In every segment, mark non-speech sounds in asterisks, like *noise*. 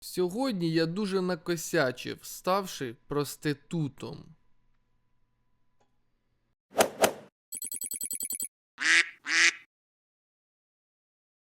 Сьогодні я дуже накосячив, ставши проститутом.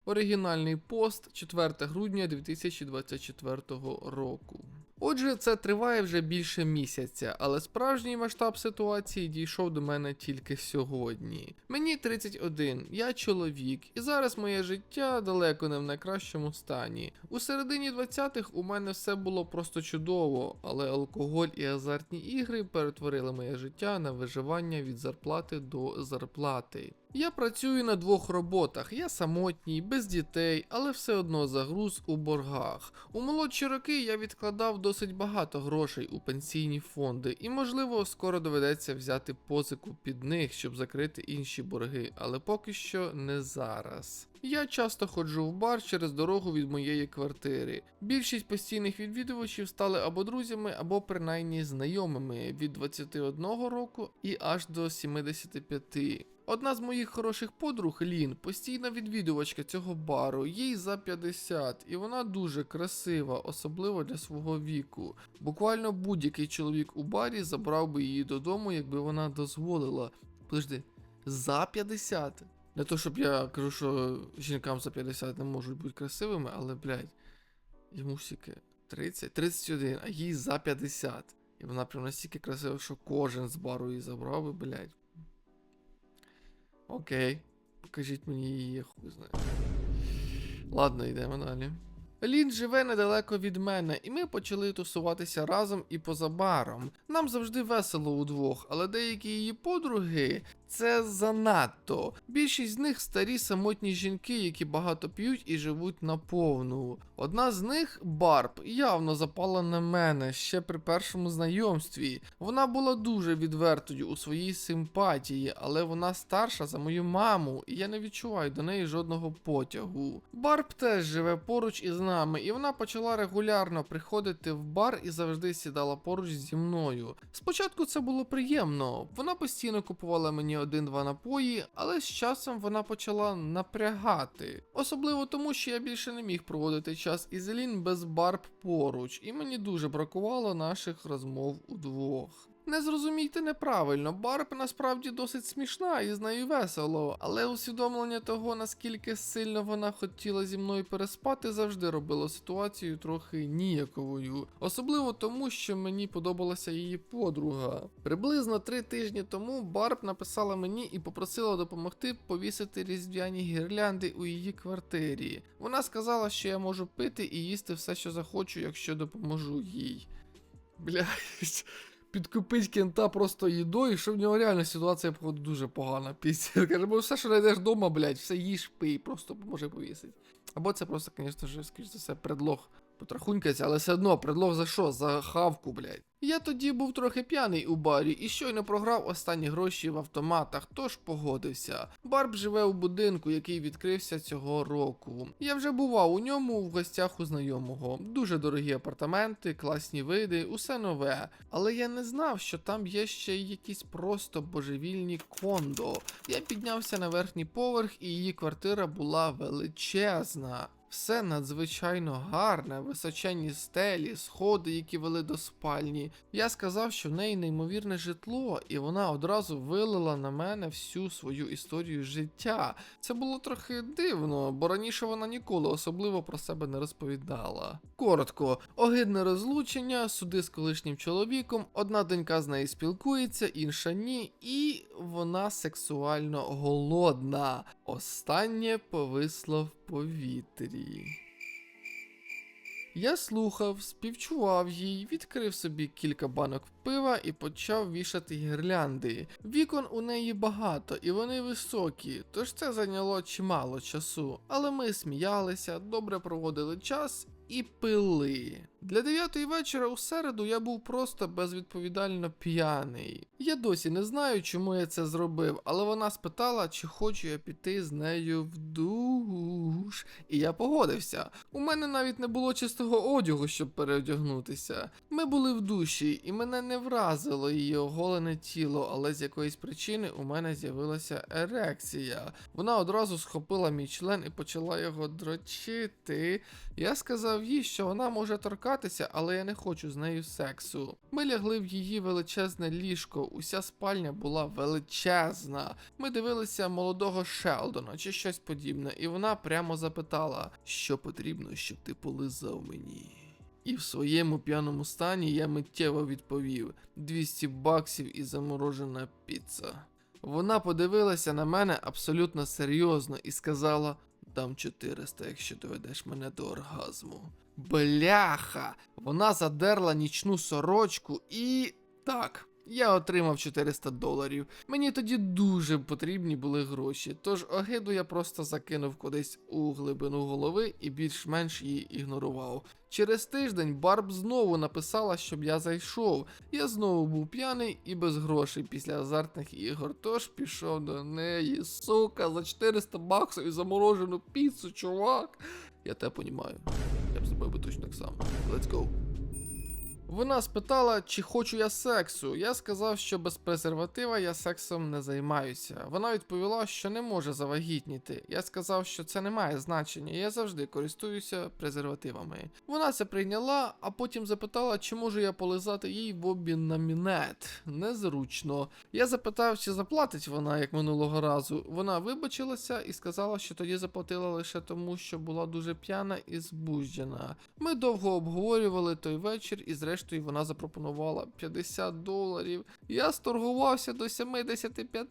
Оригінальний пост 4 грудня 2024 року. Отже, це триває вже більше місяця, але справжній масштаб ситуації дійшов до мене тільки сьогодні. Мені 31, я чоловік, і зараз моє життя далеко не в найкращому стані. У середині 20-х у мене все було просто чудово, але алкоголь і азартні ігри перетворили моє життя на виживання від зарплати до зарплати. Я працюю на двох роботах, я самотній, без дітей, але все одно загруз у боргах. У молодші роки я відкладав досить багато грошей у пенсійні фонди, і можливо скоро доведеться взяти позику під них, щоб закрити інші борги, але поки що не зараз. Я часто ходжу в бар через дорогу від моєї квартири. Більшість постійних відвідувачів стали або друзями, або принаймні знайомими від 21 року і аж до 75. Одна з моїх хороших подруг Лін, постійна відвідувачка цього бару, їй за 50, і вона дуже красива, особливо для свого віку. Буквально будь-який чоловік у барі забрав би її додому, якби вона дозволила. Подожди, за 50? Не то, щоб я кажу, що жінкам за 50 не можуть бути красивими, але, блядь, йому стільки 30, 31, а їй за 50. І вона прям настільки красива, що кожен з бару її забрав би, блядь. Окей. Покажіть мені її, я хуй знаю. Ладно, йдемо далі. Лін живе недалеко від мене, і ми почали тусуватися разом і поза баром. Нам завжди весело удвох, але деякі її подруги це занадто. Більшість з них старі самотні жінки, які багато п'ють і живуть наповну. Одна з них, Барб, явно запала на мене ще при першому знайомстві. Вона була дуже відвертою у своїй симпатії, але вона старша за мою маму, і я не відчуваю до неї жодного потягу. Барб теж живе поруч із нами, і вона почала регулярно приходити в бар і завжди сідала поруч зі мною. Спочатку це було приємно. Вона постійно купувала мені один-два напої, але з часом вона почала напрягати. Особливо тому, що я більше не міг проводити час із Елін без Барб поруч, і мені дуже бракувало наших розмов удвох. Не зрозумійте неправильно, Барб насправді досить смішна і з нею весело, але усвідомлення того, наскільки сильно вона хотіла зі мною переспати, завжди робило ситуацію трохи ніяковою. Особливо тому, що мені подобалася її подруга. Приблизно три тижні тому Барб написала мені і попросила допомогти повісити різдвяні гірлянди у її квартирі. Вона сказала, що я можу пити і їсти все, що захочу, якщо допоможу їй. Блядь. Підкупить кента просто їдою, що в нього реально ситуація дуже погана. *laughs* Після каже, бо все, що знайдеш вдома, блядь, все їж, пий, просто поможе повісити. Або це просто, звісно ж, скоріш за все, предлог потрахунькається, але все одно, предлог за що? За хавку, блядь. Я тоді був трохи п'яний у барі і щойно програв останні гроші в автоматах, тож погодився. Барб живе у будинку, який відкрився цього року. Я вже бував у ньому в гостях у знайомого. Дуже дорогі апартаменти, класні види, усе нове. Але я не знав, що там є ще якісь просто божевільні кондо. Я піднявся на верхній поверх, і її квартира була величезна. Все надзвичайно гарне, височенні стелі, сходи, які вели до спальні. Я сказав, що в неї неймовірне житло, і вона одразу вилила на мене всю свою історію життя. Це було трохи дивно, бо раніше вона ніколи особливо про себе не розповідала. Коротко, огидне розлучення, суди з колишнім чоловіком, одна донька з нею спілкується, інша ні, і вона сексуально голодна. Останнє повисло в повітрі. Я слухав, співчував їй, відкрив собі кілька банок пива і почав вішати гірлянди. Вікон у неї багато, і вони високі, тож це зайняло чимало часу. Але ми сміялися, добре проводили час і пили. Для дев'ятої вечора у середу я був просто безвідповідально п'яний. Я досі не знаю, чому я це зробив, але вона спитала, чи хочу я піти з нею в душ. І я погодився. У мене навіть не було чистого одягу, щоб переодягнутися. Ми були в душі, і мене не вразило її оголене тіло, але з якоїсь причини у мене з'явилася ерекція. Вона одразу схопила мій член і почала його дрочити. Я сказав їй, що вона може торкатися, але я не хочу з нею сексу. Ми лягли в її величезне ліжко, уся спальня була величезна. Ми дивилися молодого Шелдона чи щось подібне, і вона прямо запитала, що потрібно, щоб ти полизав мені. І в своєму п'яному стані я миттєво відповів 200 баксів і заморожена піца. Вона подивилася на мене абсолютно серйозно і сказала: дам 400, якщо доведеш мене до оргазму. Бляха! Вона задерла нічну сорочку і. Так. Я отримав 400 доларів. Мені тоді дуже потрібні були гроші, тож огиду я просто закинув кудись у глибину голови і більш-менш її ігнорував. Через тиждень Барб знову написала, щоб я зайшов. Я знову був п'яний і без грошей після азартних ігор, тож пішов до неї. Сука, за 400 баксів і заморожену піцу, чувак. Я те понімаю. Б би точно так само. Let's go. Вона спитала, чи хочу я сексу. Я сказав, що без презерватива я сексом не займаюся. Вона відповіла, що не може завагітніти. Я сказав, що це не має значення, я завжди користуюся презервативами. Вона це прийняла, а потім запитала, чи можу я полизати їй в обмін на мінет. Незручно. Я запитав, чи заплатить вона, як минулого разу. Вона вибачилася і сказала, що тоді заплатила лише тому, що була дуже п'яна і збуджена. Ми довго обговорювали той вечір, і зрештою вона запропонувала 50 доларів. Я сторгувався до 75.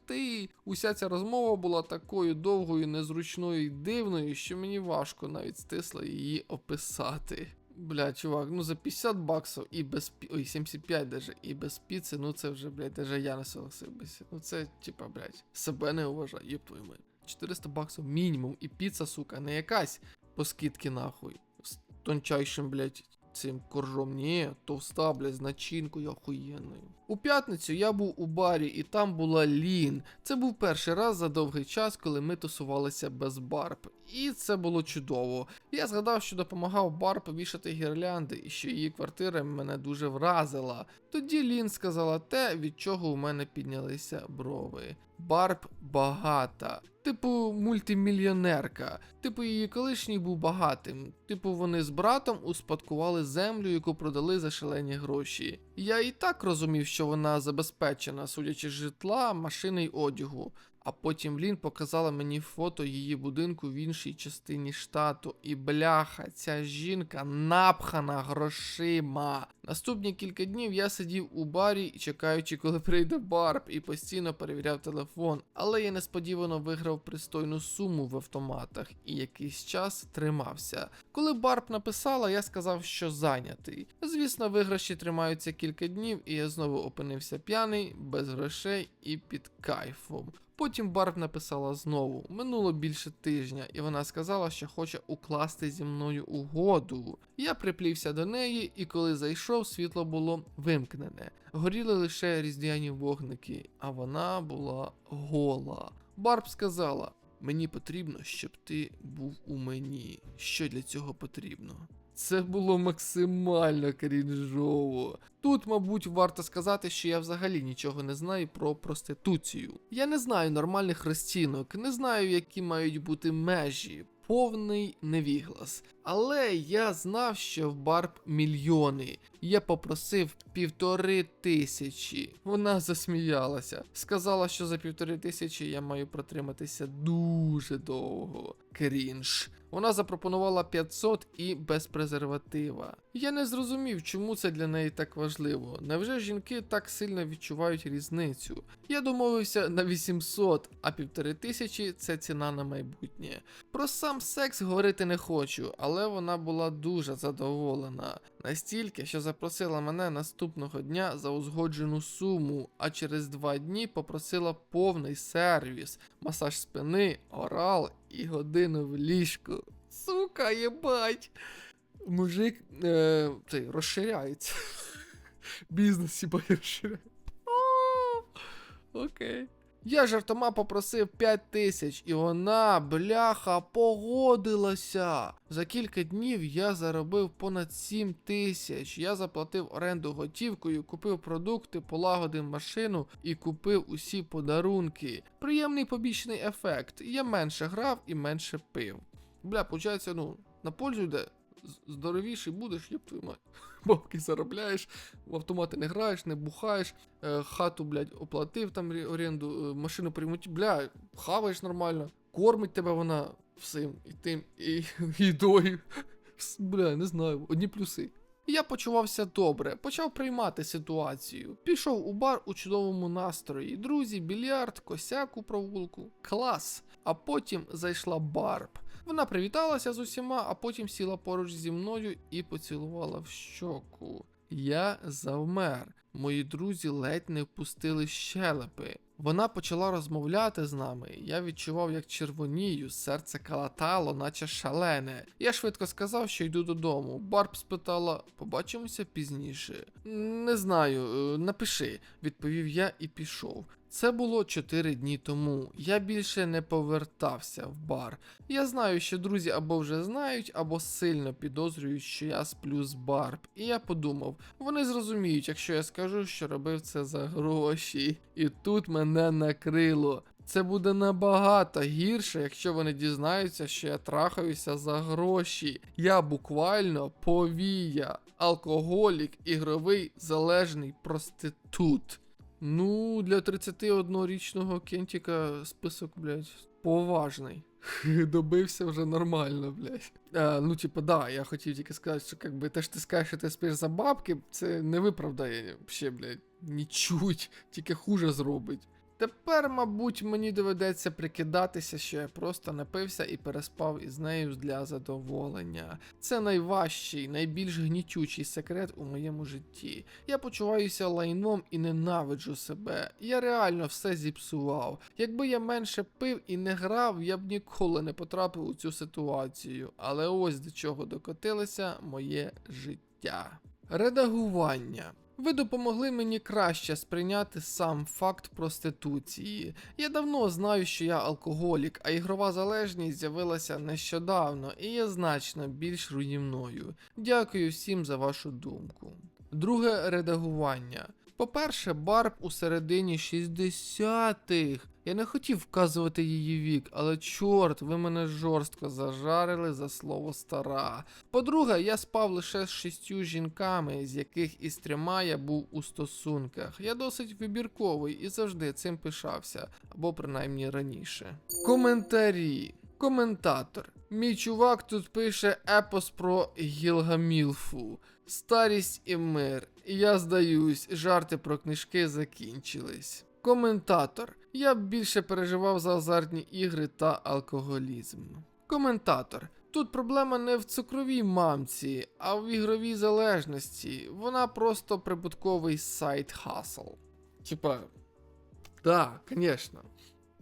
Уся ця розмова була такою довгою, незручною і дивною, що мені важко навіть стисло її описати. Бля, чувак, ну за 50 баксів і без пі... Ой, 75 даже, і без піци, ну це вже, блядь, даже я не согласив бися. Ну це, типа, блядь, себе не уважаю, єб твою мать. 400 баксів мінімум, і піца, сука, не якась по скидки нахуй. З тончайшим, блядь, цим коржом. Ні, товста, блядь, з начинкою охуєнною. У п'ятницю я був у барі, і там була Лін. Це був перший раз за довгий час, коли ми тусувалися без барб. І це було чудово. Я згадав, що допомагав Барб вішати гірлянди, і що її квартира мене дуже вразила. Тоді Лін сказала те, від чого у мене піднялися брови. Барб багата. Типу мультимільйонерка. Типу, її колишній був багатим. Типу, вони з братом успадкували землю, яку продали за шалені гроші. Я і так розумів, що вона забезпечена, судячи з житла, машини й одягу. А потім Лін показала мені фото її будинку в іншій частині штату. І бляха, ця жінка напхана грошима. Наступні кілька днів я сидів у барі, чекаючи, коли прийде Барб, і постійно перевіряв телефон. Але я несподівано виграв пристойну суму в автоматах і якийсь час тримався. Коли Барб написала, я сказав, що зайнятий. Звісно, виграші тримаються кілька днів, і я знову опинився п'яний, без грошей і під кайфом. Потім Барб написала знову. Минуло більше тижня, і вона сказала, що хоче укласти зі мною угоду. Я приплівся до неї, і коли зайшов, світло було вимкнене. Горіли лише різдвяні вогники, а вона була гола. Барб сказала: Мені потрібно, щоб ти був у мені. Що для цього потрібно? Це було максимально крінжово. Тут, мабуть, варто сказати, що я взагалі нічого не знаю про проституцію. Я не знаю нормальних розцінок, не знаю, які мають бути межі. Повний невіглас. Але я знав, що в Барб мільйони. Я попросив півтори тисячі. Вона засміялася. Сказала, що за півтори тисячі я маю протриматися дуже довго. Крінж. Вона запропонувала 500 і без презерватива. Я не зрозумів, чому це для неї так важливо. Невже жінки так сильно відчувають різницю? Я домовився на 800, а півтори тисячі це ціна на майбутнє. Про сам секс говорити не хочу, але вона була дуже задоволена. Настільки, що запросила мене наступного дня за узгоджену суму, а через два дні попросила повний сервіс, масаж спини, орал і годину в ліжку. Сука, єбать! мужик е, цей, розширяється. *laughs* Бізнес хіба розширяється. Окей. Я жартома попросив 5 тисяч, і вона, бляха, погодилася. За кілька днів я заробив понад 7 тисяч. Я заплатив оренду готівкою, купив продукти, полагодив машину і купив усі подарунки. Приємний побічний ефект. Я менше грав і менше пив. Бля, получається, ну, на пользу йде. Здоровіший будеш, єб твою мать. Бабки заробляєш, в автомати не граєш, не бухаєш, е, хату, блядь, оплатив там оренду, е, машину приймуть, бля, хаваєш нормально, кормить тебе вона всім, і тим, і *laughs* їдою. Бля, не знаю, одні плюси. Я почувався добре, почав приймати ситуацію. Пішов у бар у чудовому настрої. Друзі, більярд, косяк у провулку. Клас. А потім зайшла Барб. Вона привіталася з усіма, а потім сіла поруч зі мною і поцілувала в щоку. Я завмер. Мої друзі ледь не впустили щелепи. Вона почала розмовляти з нами. Я відчував, як червонію, серце калатало, наче шалене. Я швидко сказав, що йду додому. Барб спитала: побачимося пізніше. Не знаю, е, напиши, відповів я і пішов. Це було 4 дні тому. Я більше не повертався в бар. Я знаю, що друзі або вже знають, або сильно підозрюють, що я сплю з Барб. І я подумав, вони зрозуміють, якщо я скажу, що робив це за гроші. І тут мене накрило. Це буде набагато гірше, якщо вони дізнаються, що я трахаюся за гроші. Я буквально повія, алкоголік, ігровий залежний проститут. Ну, для 31-річного кентіка список, блядь, поважний. *laughs* Добився вже нормально, блядь. А, ну, типа, да, я хотів тільки сказати, що якби те, що ти скажеш, що ти спиш за бабки, це не виправдає ще, блядь, нічуть, тільки хуже зробить. Тепер, мабуть, мені доведеться прикидатися, що я просто напився і переспав із нею для задоволення. Це найважчий, найбільш гнітючий секрет у моєму житті. Я почуваюся лайном і ненавиджу себе. Я реально все зіпсував. Якби я менше пив і не грав, я б ніколи не потрапив у цю ситуацію. Але ось до чого докотилося моє життя. Редагування. Ви допомогли мені краще сприйняти сам факт проституції. Я давно знаю, що я алкоголік, а ігрова залежність з'явилася нещодавно і є значно більш руйнівною. Дякую всім за вашу думку. Друге редагування. По-перше, Барб у середині 60-х. Я не хотів вказувати її вік, але чорт, ви мене жорстко зажарили за слово стара. По-друге, я спав лише з шістю жінками, з яких із трьома я був у стосунках. Я досить вибірковий і завжди цим пишався, або принаймні раніше. Коментарі. Коментатор. Мій чувак тут пише епос про Гілгамілфу. Старість і мир. Я здаюсь, жарти про книжки закінчились. Коментатор. Я б більше переживав за азартні ігри та алкоголізм. Коментатор. Тут проблема не в цукровій мамці, а в ігровій залежності. Вона просто прибутковий сайт хасл. Типа. Да, конечно.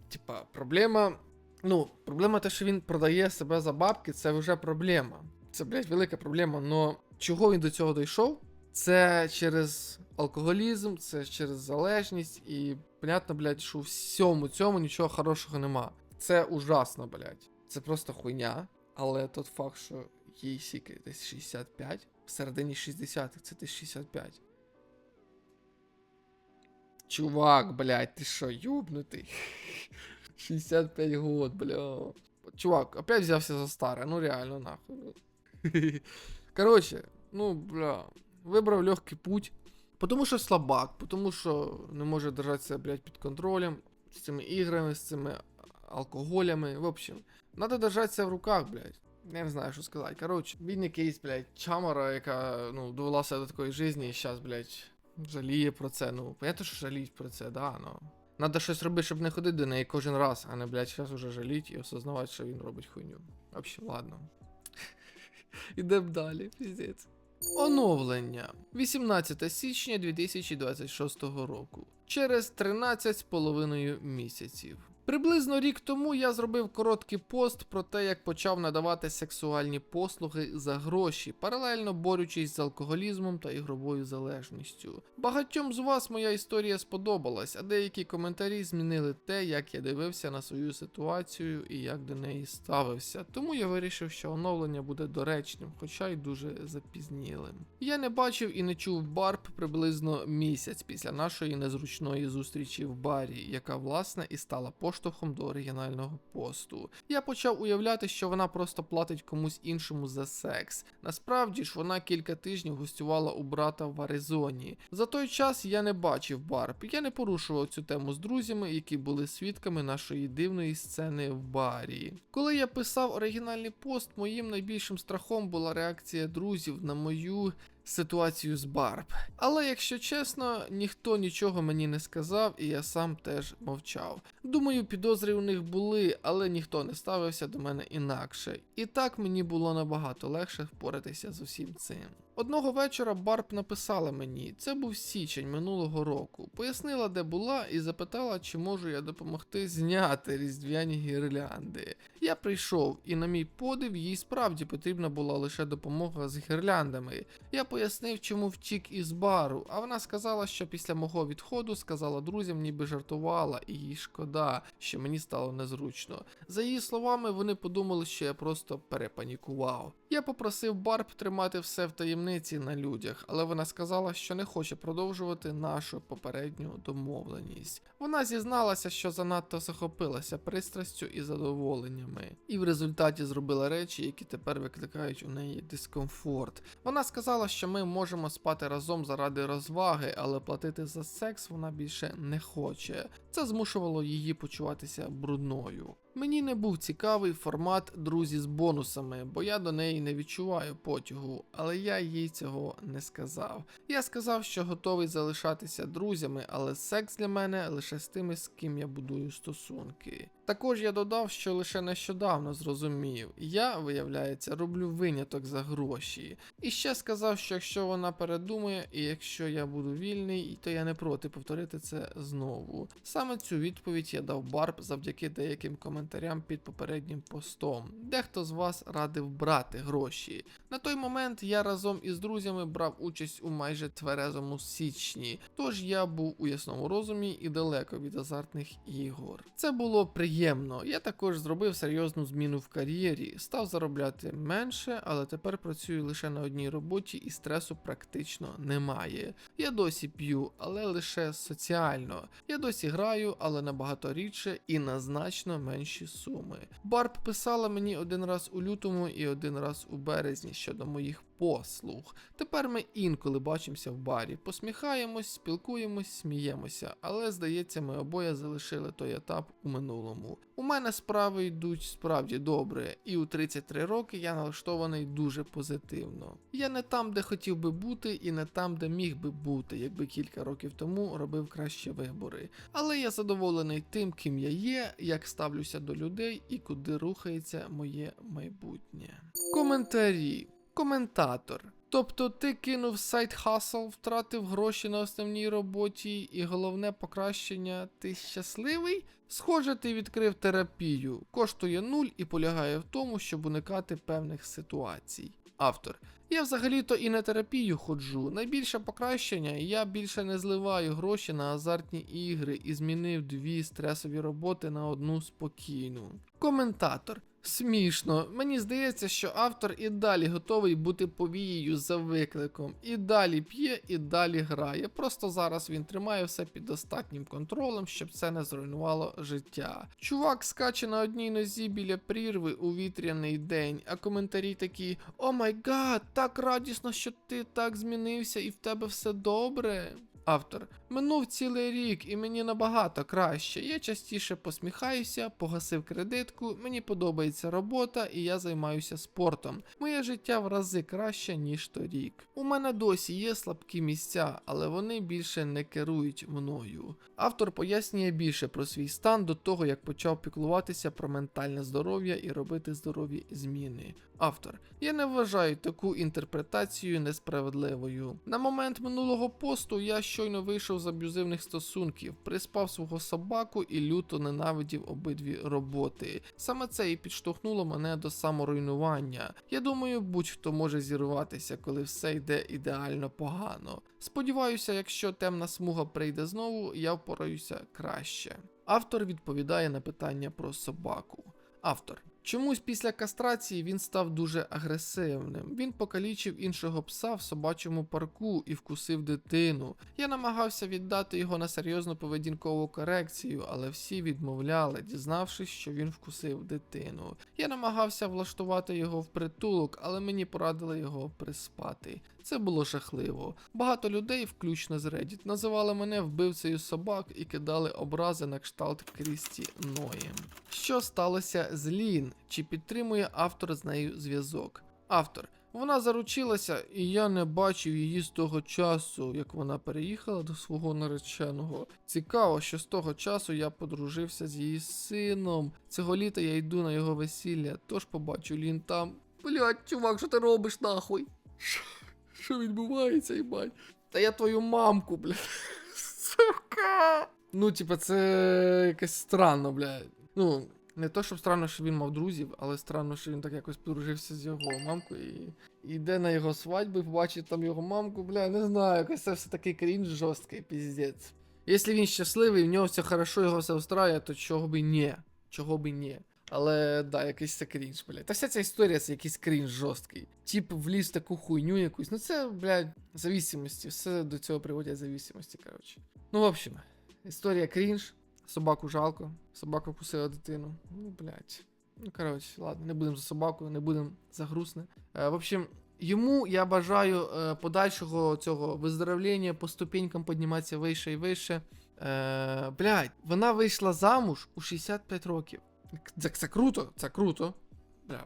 Типа, проблема. Ну, проблема те, що він продає себе за бабки, це вже проблема. Це, блядь, велика проблема. Но чого він до цього дійшов? Це через алкоголізм, це через залежність, і понятно, блядь, що у всьому цьому нічого хорошого нема. Це ужасно, блядь. Це просто хуйня. Але тот факт, що їй сіки десь 65, в середині 60-х це десь 65. Чувак, блядь, ти що, юбнутий? 65 год, бля. Чувак, опять взявся за старе, ну реально, нахуй. *laughs* Короче, ну, бля, вибрав легкий путь. Потому що слабак, потому що не може держатися, блядь, під контролем з цими іграми, з цими алкоголями. В общем, надо держатися в руках, блядь. Не знаю, що сказати. Коротше, він якийсь, блядь, чамора, яка, ну, довелася до такої житті і зараз, блядь, жаліє про це. Ну, понятно, що жаліють про це, да, ну. Надо щось робити, щоб не ходити до неї кожен раз, а не, блядь, зараз уже жаліть і осознавати, що він робить хуйню. Взагалі, ладно. *laughs* Ідемо далі, піздець. Оновлення 18 січня 2026 року. Через 13 з половиною місяців. Приблизно рік тому я зробив короткий пост про те, як почав надавати сексуальні послуги за гроші, паралельно борючись з алкоголізмом та ігровою залежністю. Багатьом з вас моя історія сподобалась, а деякі коментарі змінили те, як я дивився на свою ситуацію і як до неї ставився. Тому я вирішив, що оновлення буде доречним, хоча й дуже запізнілим. Я не бачив і не чув Барб приблизно місяць після нашої незручної зустрічі в барі, яка власне і стала поштовхом до оригінального посту. Я почав уявляти, що вона просто платить комусь іншому за секс. Насправді ж вона кілька тижнів гостювала у брата в Аризоні. За той час я не бачив Барб. Я не порушував цю тему з друзями, які були свідками нашої дивної сцени в барі. Коли я писав оригінальний пост, моїм найбільшим страхом була реакція друзів на мою ситуацію з Барб. Але якщо чесно, ніхто нічого мені не сказав, і я сам теж мовчав. Думаю, підозри у них були, але ніхто не ставився до мене інакше. І так мені було набагато легше впоратися з усім цим. Одного вечора Барб написала мені, це був січень минулого року, пояснила, де була, і запитала, чи можу я допомогти зняти різдвяні гірлянди. Я прийшов, і на мій подив, їй справді потрібна була лише допомога з гірляндами. Я пояснив, чому втік із бару, а вона сказала, що після мого відходу сказала друзям, ніби жартувала, і їй шкода, що мені стало незручно. За її словами, вони подумали, що я просто перепанікував. Я попросив Барб тримати все в таємниці на людях, але вона сказала, що не хоче продовжувати нашу попередню домовленість. Вона зізналася, що занадто захопилася пристрастю і задоволеннями, і в результаті зробила речі, які тепер викликають у неї дискомфорт. Вона сказала, що ми можемо спати разом заради розваги, але платити за секс вона більше не хоче. Це змушувало її почуватися брудною. Мені не був цікавий формат друзі з бонусами, бо я до неї не відчуваю потягу, але я їй цього не сказав. Я сказав, що готовий залишатися друзями, але секс для мене лише з тими, з ким я будую стосунки. Також я додав, що лише нещодавно зрозумів, я, виявляється, роблю виняток за гроші. І ще сказав, що якщо вона передумає, і якщо я буду вільний, то я не проти повторити це знову. Саме цю відповідь я дав Барб завдяки деяким коментарям під попереднім постом. Дехто з вас радив брати гроші. На той момент я разом із друзями брав участь у майже тверезому січні, тож я був у ясному розумі і далеко від азартних ігор. Це було приємно. Я також зробив серйозну зміну в кар'єрі, став заробляти менше, але тепер працюю лише на одній роботі і стресу практично немає. Я досі п'ю, але лише соціально. Я досі граю, але набагато рідше і на значно менші суми. Барб писала мені один раз у лютому і один раз у березні щодо моїх послуг. Тепер ми інколи бачимося в барі, посміхаємось, спілкуємось, сміємося, але здається, ми обоє залишили той етап у минулому. У мене справи йдуть справді добре, і у 33 роки я налаштований дуже позитивно. Я не там, де хотів би бути, і не там, де міг би бути, якби кілька років тому робив кращі вибори. Але я задоволений тим, ким я є, як ставлюся до людей і куди рухається моє майбутнє. Коментарі. Коментатор. Тобто ти кинув сайт Hustle, втратив гроші на основній роботі, і головне покращення ти щасливий? Схоже, ти відкрив терапію, коштує нуль і полягає в тому, щоб уникати певних ситуацій. Автор. Я взагалі-то і на терапію ходжу. Найбільше покращення, я більше не зливаю гроші на азартні ігри і змінив дві стресові роботи на одну спокійну. Коментатор. Смішно, мені здається, що автор і далі готовий бути повією за викликом, і далі п'є, і далі грає. Просто зараз він тримає все під достатнім контролем, щоб це не зруйнувало життя. Чувак скаче на одній нозі біля прірви у вітряний день, а коментарі такі: О май гад, так радісно, що ти так змінився і в тебе все добре. Автор. Минув цілий рік і мені набагато краще. Я частіше посміхаюся, погасив кредитку, мені подобається робота і я займаюся спортом. Моє життя в рази краще, ніж торік. У мене досі є слабкі місця, але вони більше не керують мною. Автор пояснює більше про свій стан до того, як почав піклуватися про ментальне здоров'я і робити здорові зміни. Автор. Я не вважаю таку інтерпретацію несправедливою. На момент минулого посту я щойно вийшов з аб'юзивних стосунків, приспав свого собаку і люто ненавидів обидві роботи. Саме це і підштовхнуло мене до саморуйнування. Я думаю, будь-хто може зірватися, коли все йде ідеально погано. Сподіваюся, якщо темна смуга прийде знову, я впораюся краще. Автор відповідає на питання про собаку. Автор. Чомусь після кастрації він став дуже агресивним. Він покалічив іншого пса в собачому парку і вкусив дитину. Я намагався віддати його на серйозну поведінкову корекцію, але всі відмовляли, дізнавшись, що він вкусив дитину. Я намагався влаштувати його в притулок, але мені порадили його приспати. Це було жахливо. Багато людей, включно з Reddit, називали мене вбивцею собак і кидали образи на кшталт Крісті Ної. Що сталося з Лін? Чи підтримує автор з нею зв'язок? Автор. Вона заручилася, і я не бачив її з того часу, як вона переїхала до свого нареченого. Цікаво, що з того часу я подружився з її сином. Цього літа я йду на його весілля, тож побачу Лін там. Блять, чувак, що ти робиш нахуй? Що, відбувається, їбать? Та я твою мамку, блядь. *laughs* Сука. Ну, типа, це якось странно, блядь. Ну, не то, щоб странно, що він мав друзів, але странно, що він так якось подружився з його мамкою і йде на його свадьбу побачить там його мамку, бля, не знаю, якось це все такий крінж жорсткий, піздець. Якщо він щасливий, в нього все хорошо, його все устраює, то чого би ні. Чого би ні. Але да, якийсь це крінж, блядь. Та вся ця історія це якийсь крінж жорсткий. Тіп вліз в таку хуйню якусь. Ну це, блядь, зависимості. Все до цього приводять зависимості, коротше. Ну, в общем, історія крінж. Собаку жалко. Собака вкусила дитину. Ну, блядь. Ну, коротше, ладно, не будемо за собакою, не будемо за грустне. Е, в общем, йому я бажаю е, подальшого цього виздоровлення, по ступенькам підніматися вище і вище. Е, блядь, вона вийшла замуж у 65 років. Це, це круто, це круто. Бля.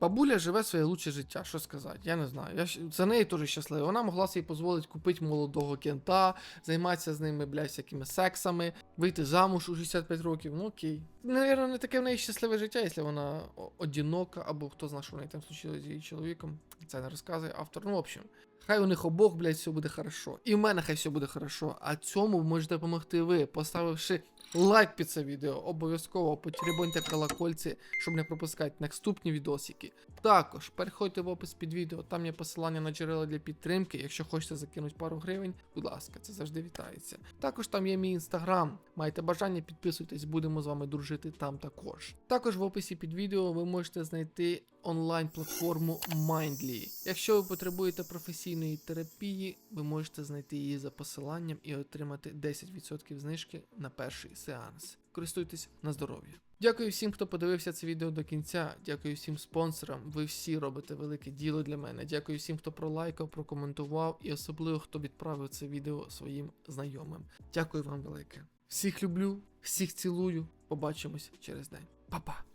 Бабуля живе своє лучше життя, що сказати, я не знаю. Я, за неї теж щаслива. Вона могла собі дозволити купити молодого кента, займатися з ними, блядь, всякими сексами, вийти замуж у 65 років. Ну окей. Навірно, не таке в неї щасливе життя, якщо вона о- одинока, або хто знає, що в неї там случилось з її чоловіком. Це не розказує автор. Ну, в общем. Хай у них обох, блядь, все буде хорошо. І в мене хай все буде хорошо. А цьому можете допомогти ви, поставивши лайк під це відео. Обов'язково потеребоньте колокольці, щоб не пропускати наступні відосики. Також переходьте в опис під відео, там є посилання на джерела для підтримки. Якщо хочете закинути пару гривень, будь ласка, це завжди вітається. Також там є мій інстаграм. Маєте бажання, підписуйтесь, будемо з вами дружити там також. Також в описі під відео ви можете знайти онлайн-платформу Mindly. Якщо ви потребуєте професійної терапії, ви можете знайти її за посиланням і отримати 10% знижки на перший сеанс. Користуйтесь на здоров'я. Дякую всім, хто подивився це відео до кінця. Дякую всім спонсорам. Ви всі робите велике діло для мене. Дякую всім, хто пролайкав, прокоментував і особливо хто відправив це відео своїм знайомим. Дякую вам велике. Всіх люблю, всіх цілую. Побачимось через день. Па-па!